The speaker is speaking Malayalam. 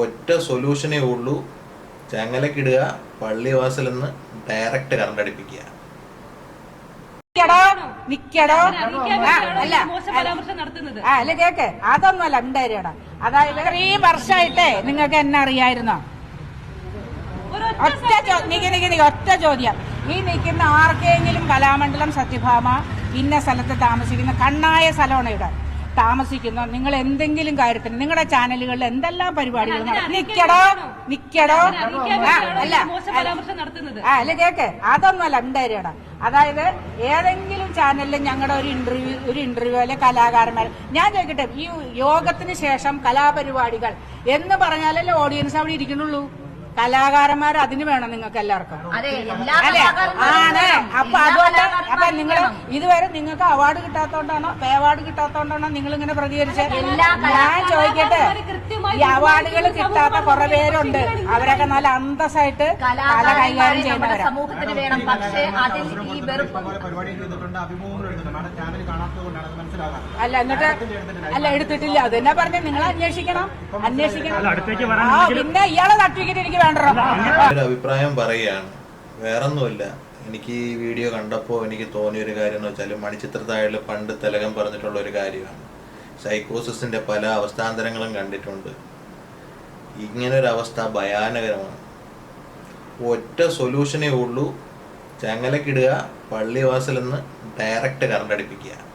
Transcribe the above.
ഒറ്റ സൊല്യൂഷനേ ഉള്ളൂ. ചങ്ങലക്കിടുക പള്ളിവാസൽ നിന്ന് ഡയറക്റ്റ് കറണ്ട് അടിപ്പിക്കുക അല്ല കേക്ക് അതൊന്നും അല്ല. ഉണ്ടായിരിക്കടാ അതായത് ഇത്രയും വർഷമായിട്ടേ നിങ്ങൾക്ക് എന്നെ അറിയായിരുന്നോ? ഒറ്റ ചോദ്യം ഒറ്റ ചോദ്യം. ഈ നിൽക്കുന്ന ആർക്കെങ്കിലും കലാമണ്ഡലം സത്യഭാമ ഇന്ന സ്ഥലത്ത് താമസിക്കുന്ന കണ്ണായ സ്ഥലമാണ് ഇവിടെ? താമസിക്കുന്ന നിങ്ങൾ എന്തെങ്കിലും കാര്യത്തിന് നിങ്ങളുടെ ചാനലുകളിൽ എന്തെല്ലാം പരിപാടികൾ നിക്കടോ? നിക്കടോ? അല്ല അല്ല കേക്കെ അതൊന്നും അല്ല. ഉണ്ടായിരടാ അതായത് ഏതെങ്കിലും ചാനലിൽ ഞങ്ങളുടെ ഒരു ഇന്റർവ്യൂ ഒരു ഇന്റർവ്യൂ അല്ലെ കലാകാരന്മാർ ഞാൻ ചോദിക്കട്ടെ ഈ യോഗത്തിന് ശേഷം കലാപരിപാടികൾ എന്ന് പറഞ്ഞാലല്ലേ ഓഡിയൻസ് അവിടെ ഇരിക്കണുള്ളൂ കലാകാരന്മാർ അതിന് വേണം നിങ്ങൾക്ക് എല്ലാവർക്കും. അല്ലെ? ആണ്. അപ്പൊ അതുകൊണ്ട് അപ്പൊ നിങ്ങൾ ഇതുവരെ നിങ്ങൾക്ക് അവാർഡ് കിട്ടാത്തോണ്ടാണോ പേ അവാർഡ് കിട്ടാത്തോണ്ടാണോ നിങ്ങൾ ഇങ്ങനെ പ്രതികരിച്ചത് ഞാൻ ചോദിക്കട്ടെ? ഈ അവാർഡുകൾ കിട്ടാത്ത കുറെ പേരുണ്ട്. അവരൊക്കെ നല്ല അന്തസ്സായിട്ട് കല കൈകാര്യം ചെയ്യുന്നവരാണ് സമൂഹത്തിന് വേണം. പക്ഷേ അതിൽ ഈ വെറുപ്പ് അല്ല എന്നിട്ട് അല്ല എടുത്തിട്ടില്ല. അത് തന്നെ പറഞ്ഞു? നിങ്ങൾ അന്വേഷിക്കണം. അന്വേഷിക്കണം. ആ പിന്നെ ഇയാളെ സർട്ടിഫിക്കറ്റ് എനിക്ക് വേണ്ടോ അഭിപ്രായം പറയുകയാണ്. വേറൊന്നുമില്ല. എനിക്ക് ഈ വീഡിയോ കണ്ടപ്പോൾ എനിക്ക് തോന്നിയ ഒരു കാര്യം എന്ന് വെച്ചാൽ മണിച്ചിത്രത്താഴിൽ പണ്ട് തിലകം പറഞ്ഞിട്ടുള്ള ഒരു കാര്യമാണ്. സൈക്കോസിന്റെ പല അവസ്ഥാന്തരങ്ങളും കണ്ടിട്ടുണ്ട്. ഇങ്ങനൊരു അവസ്ഥ ഭയാനകരമാണ്. ഒറ്റ സൊല്യൂഷനേ ഉള്ളൂ. ചങ്ങലക്കിടുക പള്ളിവാസൽ നിന്ന് ഡയറക്റ്റ് കറണ്ട് അടിപ്പിക്കുക.